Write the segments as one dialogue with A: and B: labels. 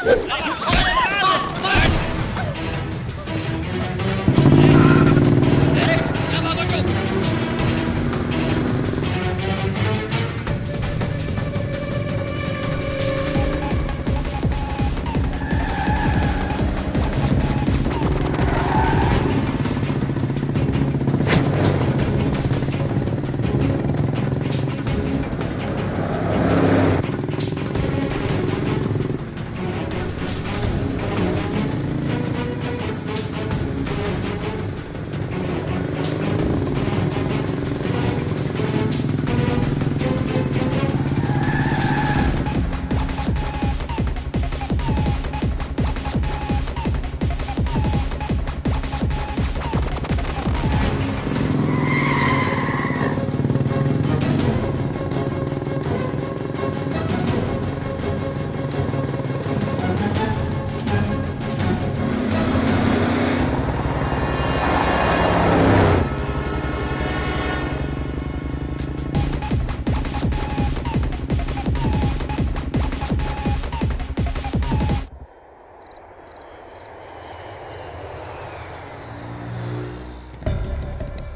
A: Let's go!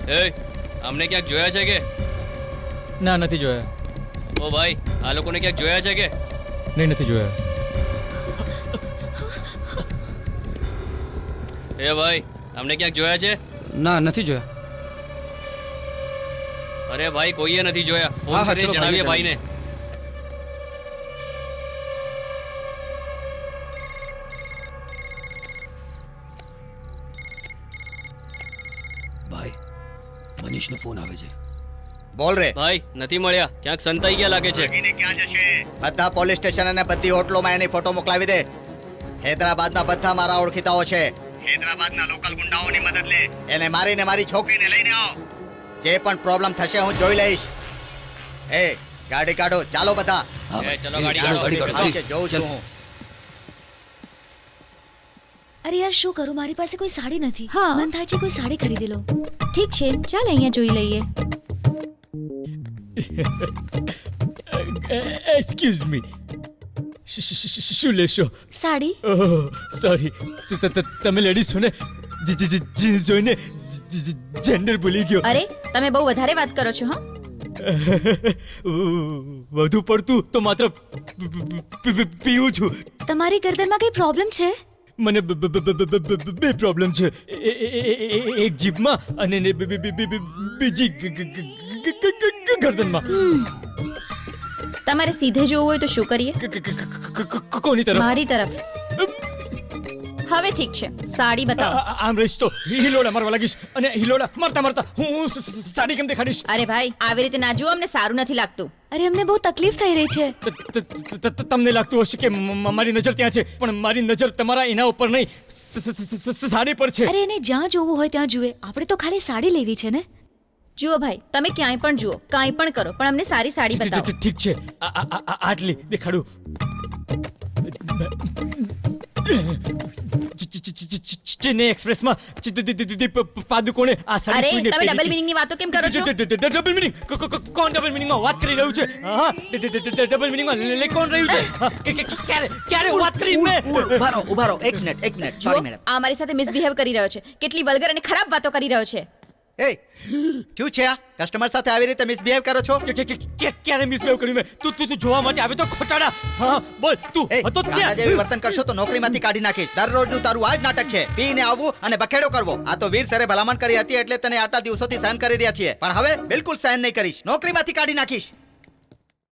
A: એ અમને ક્યાંક જોયા છે કે?
B: ના નથી જોયા.
A: ઓ ભાઈ આ લોકોને ક્યાંક જોયા છે કે?
B: નહીં નથી જોયા.
A: એ ભાઈ અમને ક્યાંક જોયા છે?
C: ના નથી જોયા.
A: અરે ભાઈ કોઈએ નથી જોયા. ફોન કરીને જણાવીએ. ભાઈને.
D: ભાઈ મનીષનો ફોન આવે છે.
E: બોલ રે.
A: ભાઈ નથી મળ્યા. ક્યાંક સંતાઈ ગયા લાગે છે.
E: બધા પોલીસ સ્ટેશન અને બધી હોટલોમાં એની ફોટો મોકલાવી દે. હૈદરાબાદના બધા મારા ઓળખીતાઓ છે. હૈદરાબાદના લોકલ ગુંડાઓની મદદ લે. એને મારીને મારી છોકરીને લઈને આવો. જે પણ પ્રોબ્લેમ થશે હું જોઈ લઈશ. એ ગાડી કાઢો. ચાલો બધા.
A: ચલો ગાડી કાઢો.
D: ગાડી કાઢો.
E: જોઉં છું હું.
F: અરે યાર શું કરું? મારી પાસે કોઈ સાડી નથી.
G: હા.
F: મન થાય છે કોઈ સાડી ખરીદી લો
G: ઠીક છે ચાલ અહીંયા જોઈ લઈએ.
B: એક્સક્યુઝ મી શું લેશો?
F: સાડી?
B: ઓહ સોરી તમે લેડીઝ છો ને? જીન્સ જોઈને જેન્ડર ભૂલી ગયો.
G: અરે તમે બહુ વધારે વાત કરો છો હા?
B: વધુ પડતું તો માત્ર પીવું છું.
F: તમારી ગરદનમાં કઈ પ્રોબ્લેમ છે?
B: મને બ- પ્રોબ્લેમ છે. એક જીભમાં અને બીજી ગરદનમાં.
G: તમારે સીધે જોવું હોય તો શું કરીએ?
B: કોની તરફ?
G: મારી તરફ. હવે ઠીક છે. સાડી બતાવો.
B: આમ રહીશ તો. હિલોડા મારવા લાગીશ અને હિલોડા મારતા મારતા હું સાડી કેમ દેખાડીશ?
G: અરે ભાઈ આવી રીતે ના જુઓ અમને સારું નથી લાગતું.
F: અરે અમને બહુ તકલીફ થઈ રહી છે.
B: તમને લાગતું હશે કે મારી નજર ત્યાં છે પણ મારી નજર તમારા એના ઉપર નહીં. સાડી પર છે.
F: અરે એને જ્યાં જોવું હોય ત્યાં જુએ. આપણે તો ખાલી સાડી લેવી છે ને?
G: જુઓ ભાઈ તમે ક્યાંય પણ જુઓ કાંઈ પણ કરો પણ અમને સારી સાડી બતાવો.
B: ઠીક છે. આટલી દેખાડું. ચેન્નઈ એક્સપ્રેસમાં પાદુકોણે આ
G: અરે તમે ડબલ
B: હતી.
G: મિનિંગની વાતો કેમ કરો છો?
B: ડબલ મિનિંગ કોણ ડબલ મિનિંગમાં વાત કરી રહ્યું છે? હા ડબલ મિનિંગમાં માં લે કોણ રહ્યું છે? હા, કે- કે- કે- ક્યારે ક્યારે વાત કરી મેં?
C: ઉભારો ઉભારો એક મિનિટ એક મિનિટ સોરી મેડમ
G: આ મારી સાથે મિસબિહેવ કરી રહ્યો છે. કેટલી વલ્ગર અને ખરાબ વાતો કરી રહ્યો છે.
E: એ શું છે આ? કસ્ટમર સાથે આવી રીતે મિસબિહેવ કરો છો?
B: કે- કે- કે- ક્યારે મિસબિહેવ કર્યું મેં? તું તું તું જોવા માટે આવ્યો તો ખોટાડા. હા બોલ તું હતો ત્યાં.
E: જેવી વર્તન કરશો તો નોકરીમાંથી કાઢી નાખીશ. દરરોજનું તારું આ જ નાટક છે. પીને આવવું અને બખેડો કરવો. આ તો વીર સરે ભલામણ કરી હતી એટલે તને આટલા દિવસોથી સહન કરી રહ્યા છીએ. પણ હવે બિલકુલ સહન નહીં કરીશ. નોકરીમાંથી કાઢી નાખીશ.